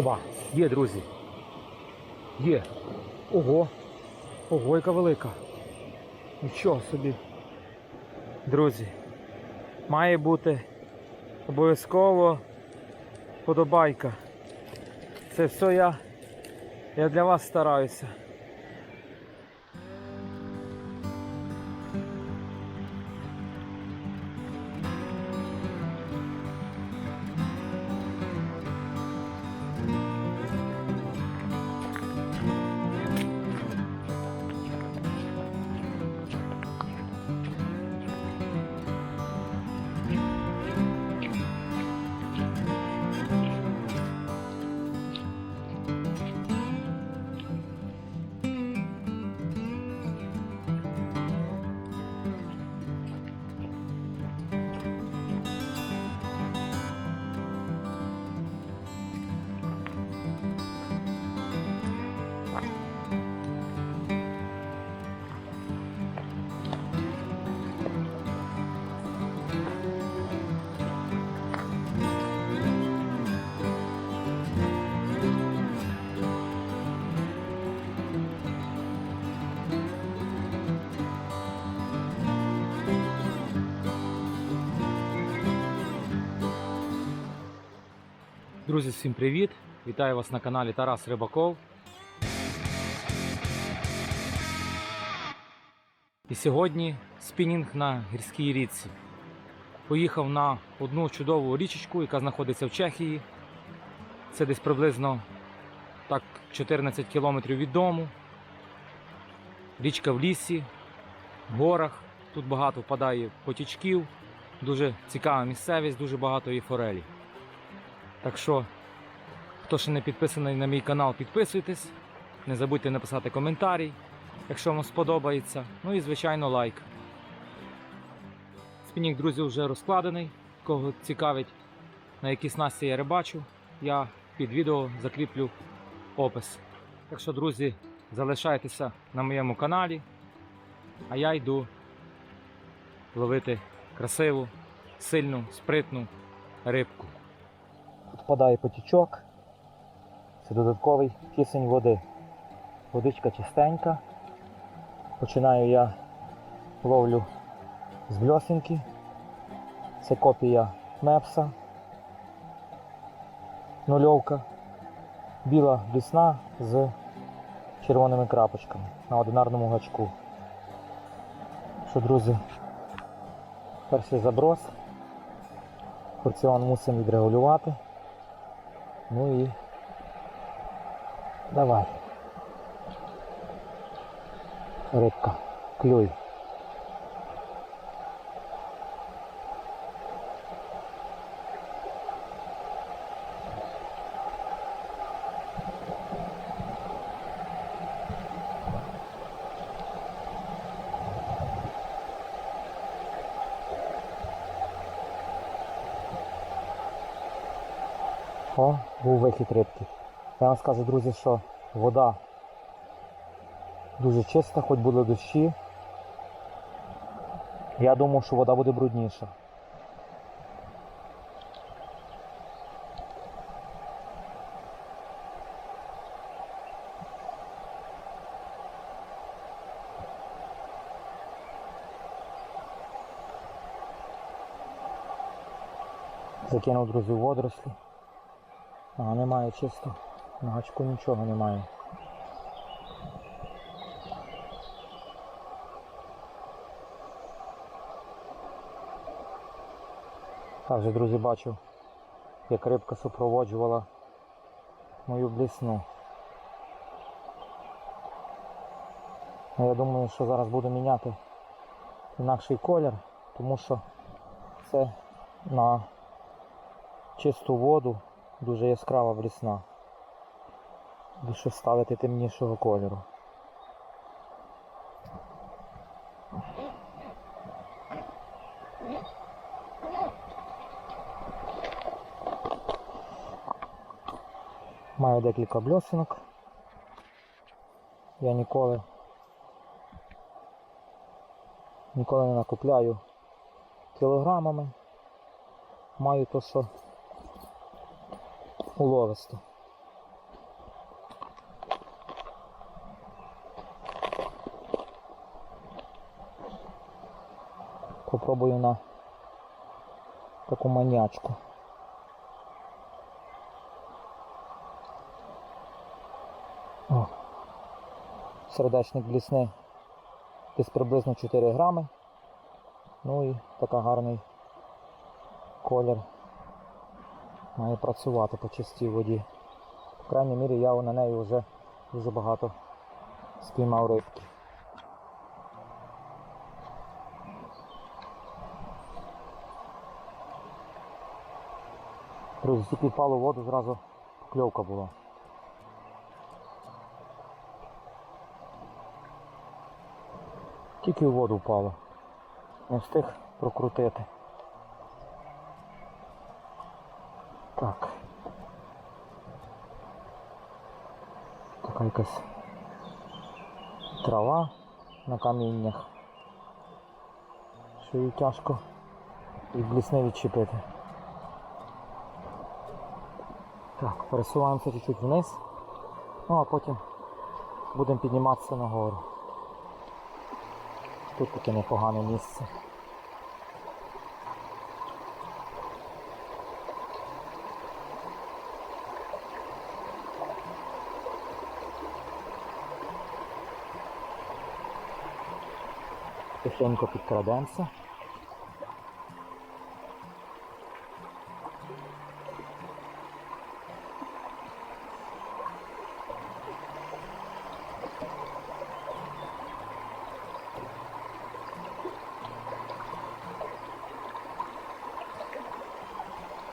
Оба, є, друзі. Є. Ого. Ого, яка велика. Нічого собі. Друзі. Має бути обов'язково подобайка. Це все я, я для вас стараюся. Друзі, всім привіт! Вітаю вас на каналі Тарас Рибаков. І сьогодні спінінг на гірській річці. Поїхав на одну чудову річечку, яка знаходиться в Чехії. Це десь приблизно так 14 кілометрів від дому. Річка в лісі, в горах. Тут багато впадає потічків, дуже цікава місцевість, дуже багато є форелі. Так що, хто ще не підписаний на мій канал, підписуйтесь. Не забудьте написати коментарій, якщо вам сподобається. Ну і, звичайно, лайк. Спінінг, друзі, вже розкладений. Кого цікавить, на які снасті я рибачу, я під відео закріплю опис. Так що, друзі, залишайтеся на моєму каналі, а я йду ловити красиву, сильну, спритну рибку. Впадає потічок. Це додатковий кисень води. Водичка чистенька. Починаю я ловлю з бльосинки. Це копія мепса. Нульовка. Біла блісна з червоними крапочками на одинарному гачку. Що, друзі, перший заброс. Порціон мусимо відрегулювати. Ну і давай. Рибка, клюй. О, був вихід рибки. Я вам скажу, друзі, що вода дуже чиста, хоч були дощі. Я думав, що вода буде брудніша. Закинув, друзі, водорослі. А, немає чисто. На гачку нічого немає. Так же, друзі, бачив, як рибка супроводжувала мою блісну. Ну, Я думаю, що зараз буду міняти інакший колір, тому що це на чисту воду дуже яскрава блісна. Більше ставити темнішого кольору. Маю декілька бльосинок. Я ніколи ніколи не накупляю кілограмами. Маю то, що уловисто. Попробую на таку манячку. О. Сердечник блісний. Десь приблизно 4 грами. Ну і така гарний колір має працювати по чистій воді. В крайній мірі я на неї вже дуже багато спіймав рибки. Друзі, тільки впало в воду, зразу кльовка була. Тільки в воду впало. Не встиг прокрутити. Так. Така якась трава на каміннях. Що її тяжко і блісне відчепити. Так, пересуваємося чуть-чуть вниз, ну а потім будемо підніматися нагору. Тут таке непогане місце. Тихенько підкрадемося.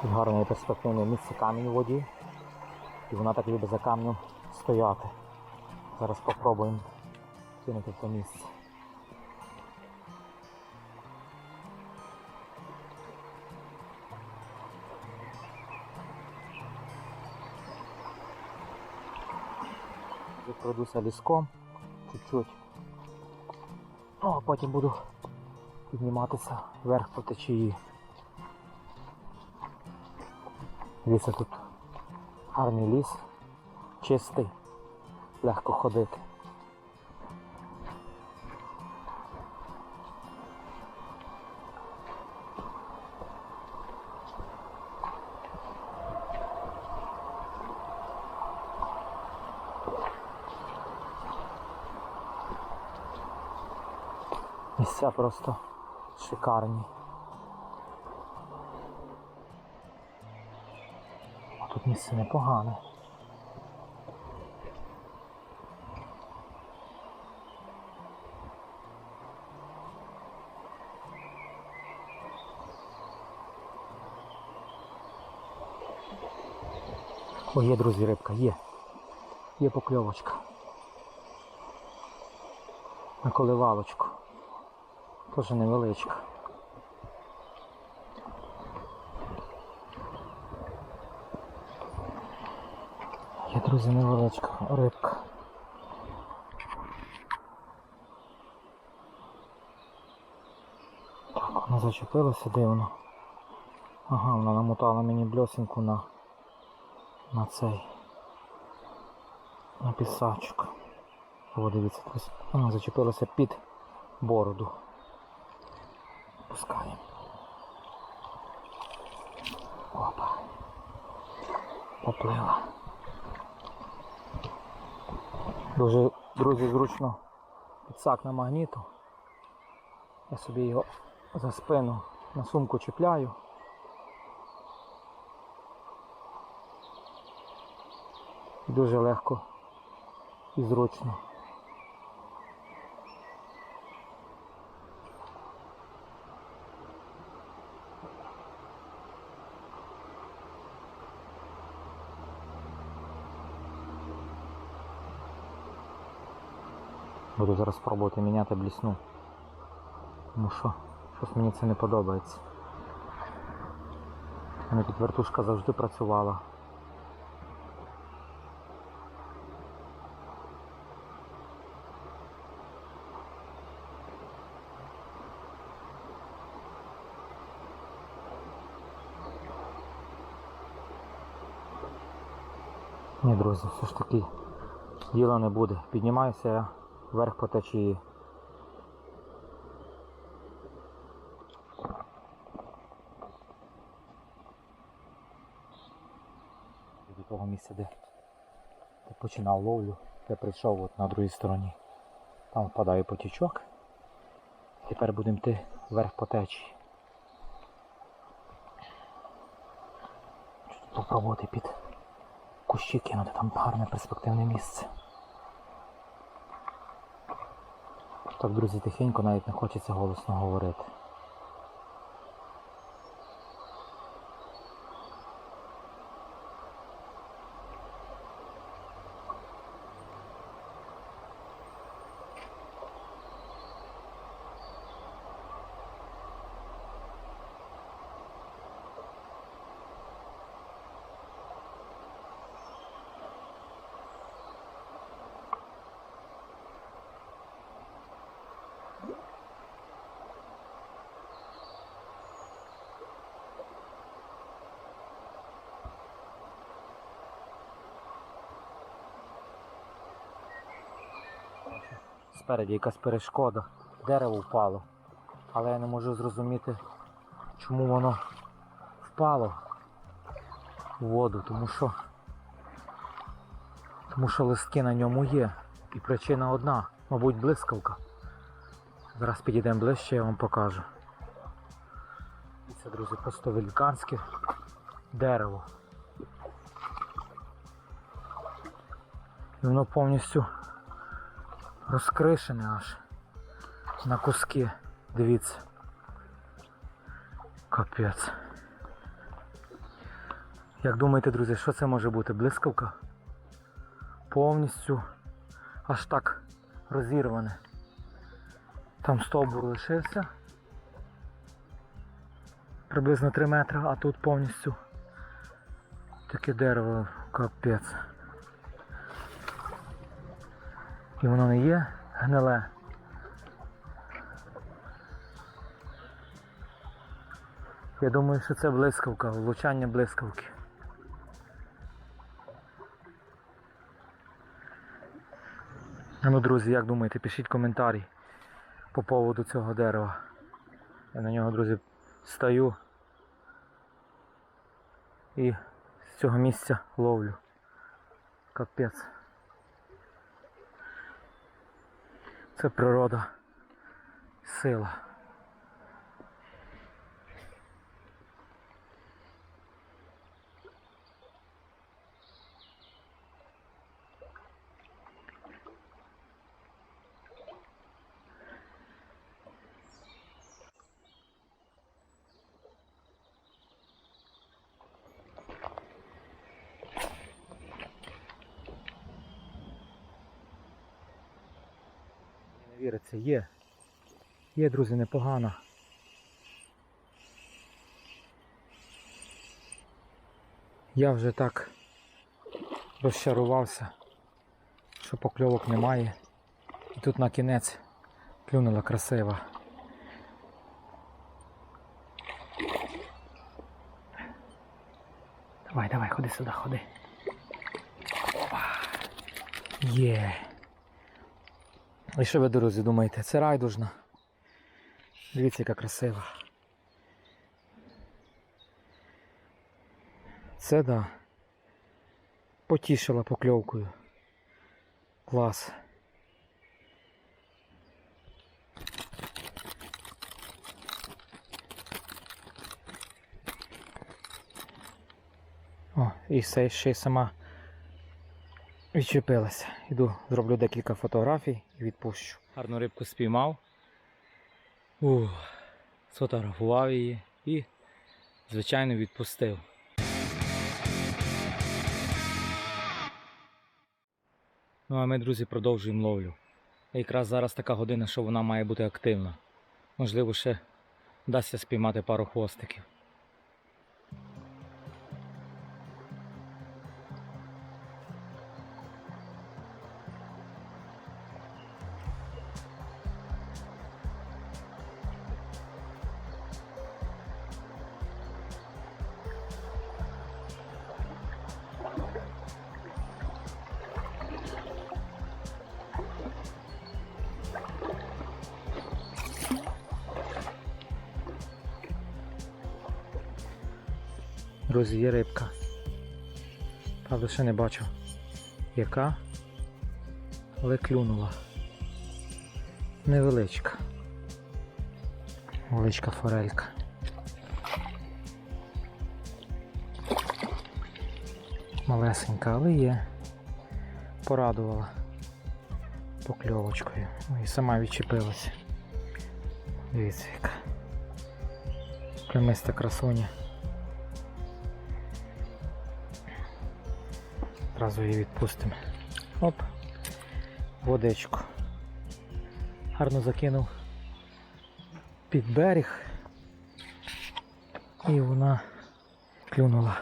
Тут гарне перспективне місце камінь у воді. І вона так любить за камнем стояти. Зараз спробуємо кинути в місце. Пройдуся ліском чуть-чуть. Ну, а потім буду підніматися вверх по течії. Дивіться тут гарний ліс, чистий, легко ходити. Місця просто шикарні. А Тут місце непогане. О, є, друзі, рибка, є. Є покльовочка. На коливалочку. Теж невеличка. Є, друзі, невеличка рибка. Так, вона зачепилася дивно. Ага, вона намотала мені бльосинку на, на цей. На пісачок. О, дивіться, вона зачепилася під бороду. Пускаємо. Опа. Поплила. Дуже, друзі, зручно підсак на магніту. Я собі його за спину на сумку чіпляю. Дуже легко і зручно. Буду зараз спробувати міняти блісну. Тому що щось мені це не подобається. У мене тут вертушка завжди працювала. Ні, друзі, все ж таки діла не буде. Піднімаюся я вверх по течії. До того місця, де ти починав ловлю, я прийшов от на другій стороні. Там впадає потічок. Тепер будемо йти вверх по течії. Попробувати під кущі кинути, там гарне перспективне місце. Так, друзі, тихенько навіть не хочеться голосно говорити. Спереді якась перешкода. Дерево впало. Але я не можу зрозуміти, чому воно впало в воду, тому що. Тому що листки на ньому є. І причина одна, мабуть, блискавка. Зараз підійдемо ближче, я вам покажу. І це, друзі, просто великанське дерево. І воно повністю розкришене аж на куски. Дивіться. Капець. Як думаєте, друзі, що це може бути? Блискавка? Повністю аж так розірване. Там стовбур лишився. Приблизно 3 метри, а тут повністю таке дерево капець. І воно не є гниле. Я думаю, що це блискавка, влучання блискавки. Ну, друзі, як думаєте, пишіть коментарі по поводу цього дерева. Я на нього, друзі, стою і з цього місця ловлю. Капець. Це природа, сила. Віриться, є. Є, друзі, непогано. Я вже так розчарувався, що покльовок немає. І тут на кінець клюнула красива. Давай, давай, ходи сюди, ходи. Опа. Є. І що ви, друзі, думаєте? Це райдужна. Дивіться, яка красива. Це да. Потішила покльовкою. Клас. О, і все ще й сама відчепилася. Іду, зроблю декілька фотографій і відпущу. Гарну рибку спіймав. Сфотографував її і, звичайно, відпустив. Ну а ми, друзі, продовжуємо ловлю. І якраз зараз така година, що вона має бути активна. Можливо, ще вдасться спіймати пару хвостиків. Друзі, є рибка. Правда, ще не бачу, яка, але клюнула. Невеличка. Величка форелька. Малесенька, але є. Порадувала покльовочкою. Ну, І сама відчепилася. Дивіться яка. Племиста красуня. Зразу її відпустимо. Оп, водичку. Гарно закинув під берег. І вона клюнула.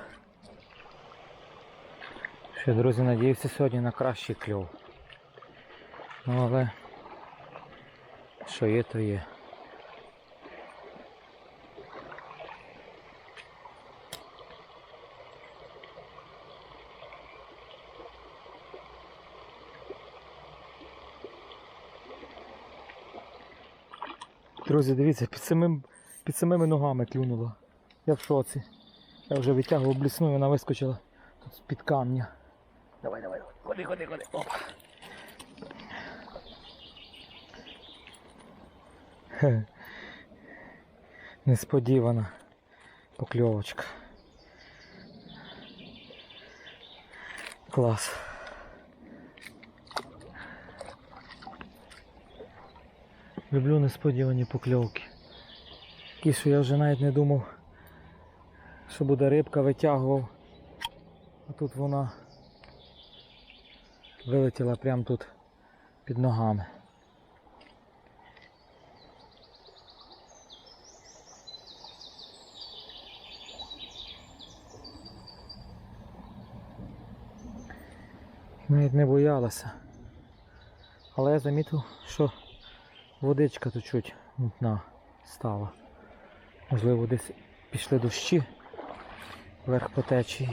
Ще, друзі, надіюся сьогодні на кращий кльов. Ну але що є, то є. Друзі, дивіться, під самим, під самими ногами клюнуло. Я в шоці. Я вже витягував блісну, вона вискочила тут з-під камня. Давай, давай. Ходи, ходи, ходи. Оп. Хе. Несподівана покльовочка. Клас. Люблю несподівані покльовки. Такі, що я вже навіть не думав, що буде рибка, витягував. А тут вона вилетіла прямо тут під ногами. Навіть не боялася. Але я замітив, що водичка тут чуть мутна стала. Можливо, десь пішли дощі вверх по течії.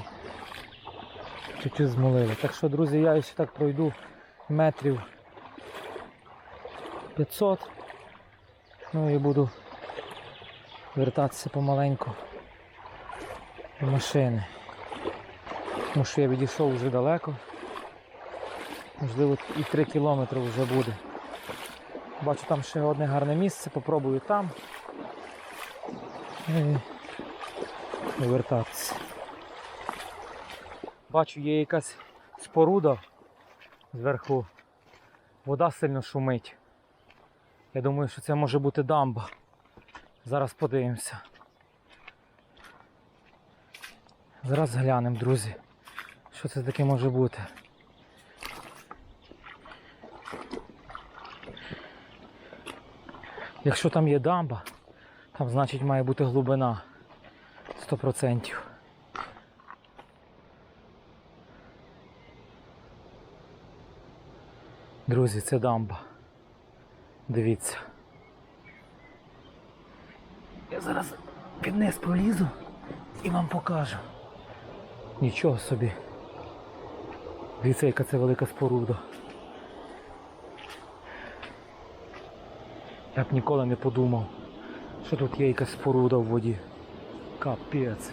Чуть-чуть змолили. Так що, друзі, я ще так пройду метрів 500. Ну і буду вертатися помаленьку до машини. Тому що я відійшов вже далеко. Можливо і 3 кілометри вже буде. Бачу там ще одне гарне місце, попробую там. І і вертатися. Бачу, є якась споруда зверху. Вода сильно шумить. Я думаю, що це може бути дамба. Зараз подивимося. Зараз глянемо, друзі, що це таке може бути. Якщо там є дамба, там значить має бути глибина 100%. Друзі, це дамба. Дивіться. Я зараз під низ пролізу і вам покажу. Нічого собі. Дивіться, яка це велика споруда. Я б ніколи не подумав, що тут є якась споруда в воді. Капець.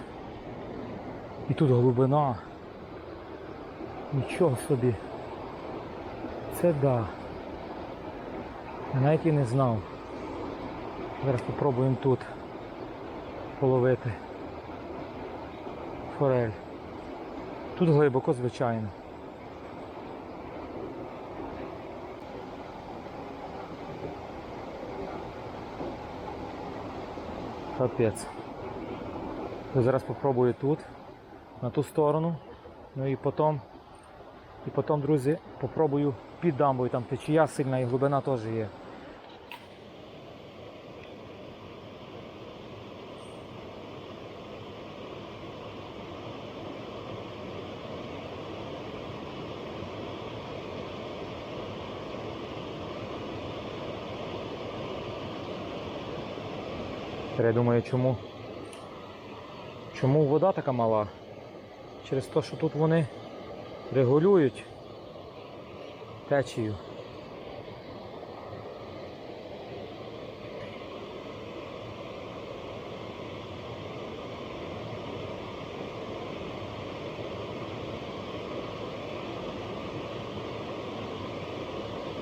І тут глибина. Нічого собі. Це да. Я навіть і не знав. Зараз спробуємо тут половити форель. Тут глибоко, звичайно. Капець. Я зараз спробую тут, на ту сторону. Ну і потім, і потім, друзі, попробую під дамбою, там течія сильна і глибина теж є. Я думаю, чому чому вода така мала? Через те, що тут вони регулюють течію.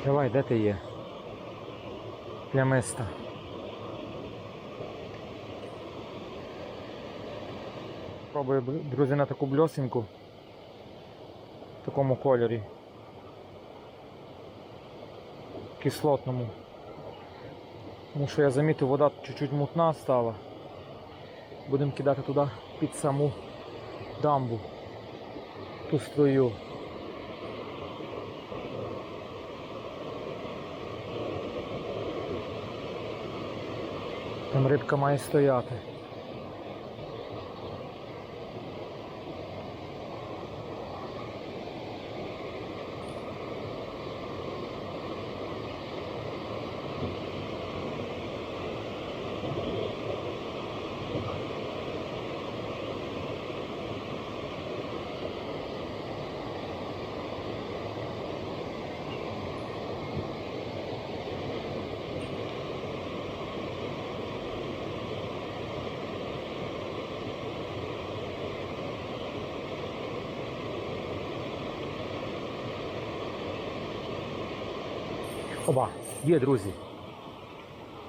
Давай, де ти є? Плямиста. Пробую, друзі, на таку бльосинку в такому кольорі. Кислотному. Тому що я замітив, вода чуть-чуть мутна стала. Будемо кидати туди під саму дамбу. Ту струю. Там рибка має стояти. Оба, є, друзі.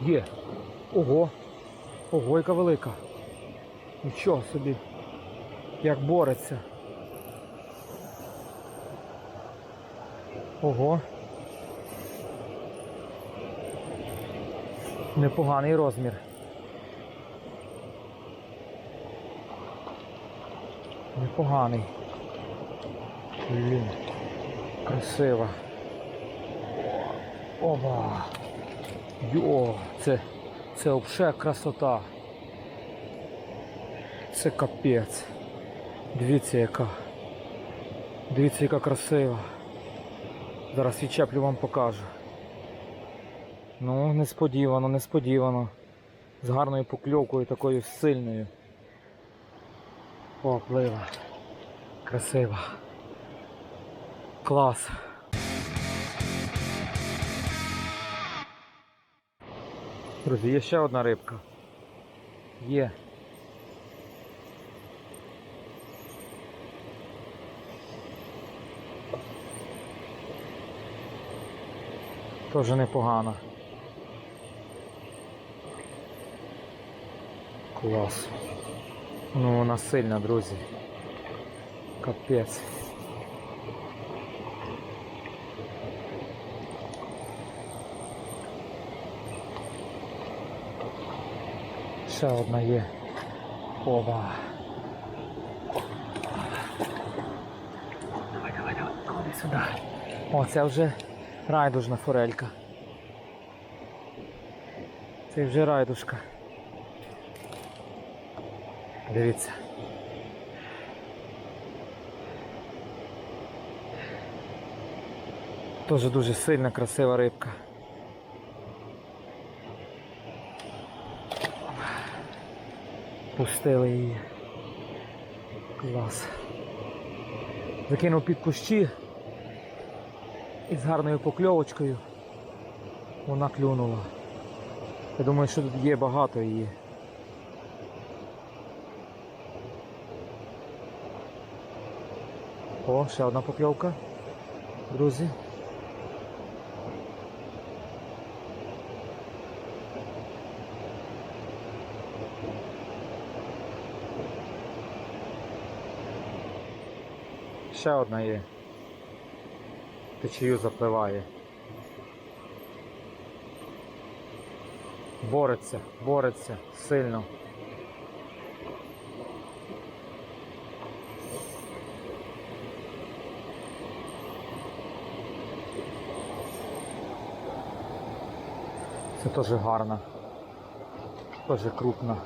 Є. Ого. Ого, яка велика. Нічого собі. Як бореться. Ого. Непоганий розмір. Непоганий. Блін. Красива. Оба. Йо, це, це взагалі красота. Це капець. Дивіться яка. Дивіться, яка красива. Зараз відчеплю вам покажу. Ну, несподівано, несподівано. З гарною покльовкою такою сильною. О, плива. Красива. Клас. Друзі, є ще одна рибка. Є. Тоже непогано. Клас. Ну, вона сильна, друзі. Капець. Ще одна є. Оба. Давай, давай, давай, ходи сюди. О, це вже райдужна форелька. Це вже райдушка. Дивіться. Теж дуже сильна, красива рибка. Пустили її. Клас. Закинув під кущі і з гарною покльовочкою вона клюнула. Я думаю, що тут є багато її. О, ще одна покльовка, друзі. Ще одна є. Течію запливає. Бореться, бореться сильно. Це теж гарна, теж крупна.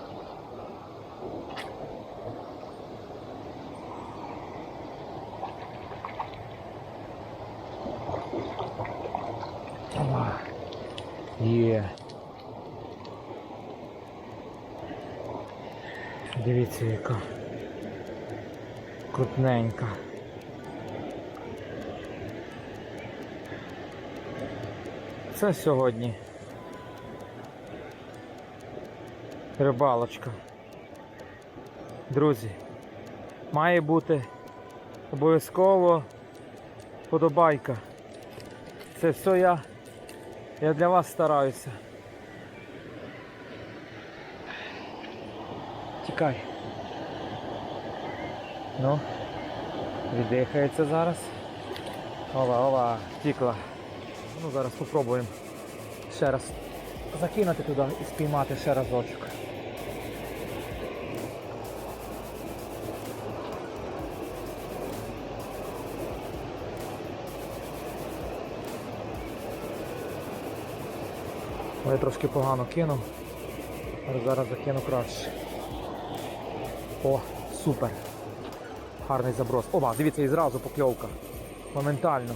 Ова. Є. Дивіться, яка крупненька. Це сьогодні. Рибалочка. Друзі, має бути обов'язково подобайка Це все я, я для вас стараюся. Тікай. Ну, віддихається зараз. Ова, ова, втікла. Ну, зараз спробуємо ще раз закинути туди і спіймати ще разочок. Я трошки погано кинув. але Зараз закину краще. О, супер. Гарний заброс. Оба, дивіться, і зразу покльовка. Моментально.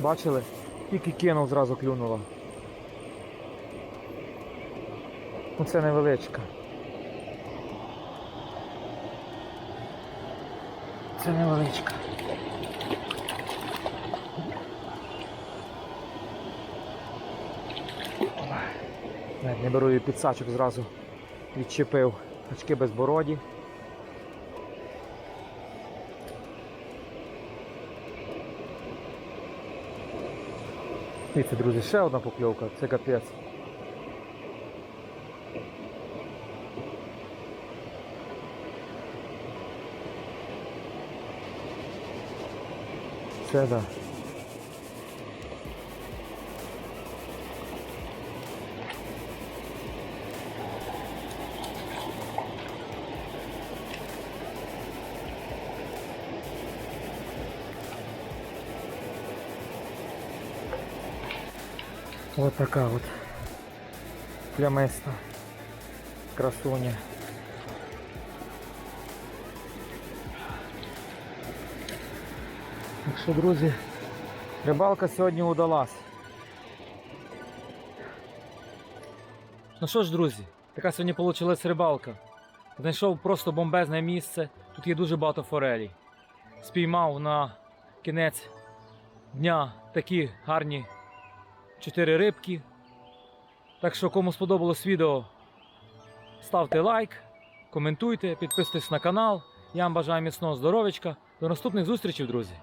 Бачили? Тільки кинув, зразу клюнула. Ну це невеличка. Це невеличка. Не беру її підсачок зразу відчепив. Очки безбороді. Дивіться, друзі, ще одна покльовка, це капець. Це да. Вот така от плямиста красуня. Так що, друзі, рибалка сьогодні удалась. Ну що ж, друзі, така сьогодні вийшла рибалка. Знайшов просто бомбезне місце. Тут є дуже багато форелей. Спіймав на кінець дня такі гарні чотири рибки. Так що, кому сподобалось відео, ставте лайк, коментуйте, підписуйтесь на канал. Я вам бажаю міцного здоров'ячка. До наступних зустрічей, друзі!